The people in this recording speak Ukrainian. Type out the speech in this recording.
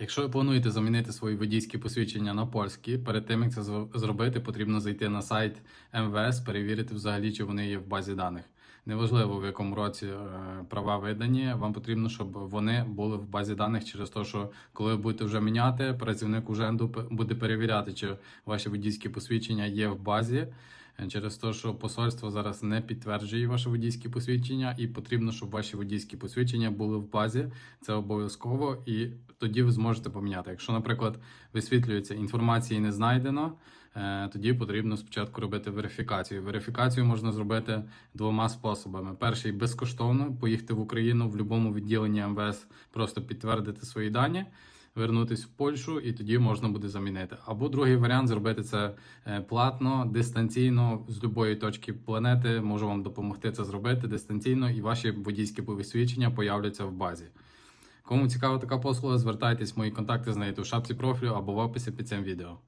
Якщо ви плануєте замінити свої водійські посвідчення на польські, перед тим як це зро- зробити, потрібно зайти на сайт МВС, перевірити взагалі, чи вони є в базі даних. Неважливо в якому році е, права видані, вам потрібно, щоб вони були в базі даних через те, що коли ви будете вже міняти, працівник уженду буде перевіряти, чи ваші водійські посвідчення є в базі. Е, Через те, що посольство зараз не підтверджує ваші водійські посвідчення, і потрібно, щоб ваші водійські посвідчення були в базі. Це обов'язково, і тоді ви зможете поміняти. Якщо, наприклад, висвітлюється інформації не знайдено, е, тоді потрібно спочатку робити верифікацію. Верифікацію можна зробити двома способами: перший безкоштовно поїхати в Україну в будь-якому відділенні МВС, просто підтвердити свої дані. Вернутись в Польщу і тоді можна буде замінити. Або другий варіант зробити це е, платно, дистанційно з будь-якої точки планети. Можу вам допомогти це зробити дистанційно, і ваші водійські посвідчення появляться в базі. Кому цікава така послуга, звертайтесь, мої контакти знайдете у шапці профілю або в описі під цим відео.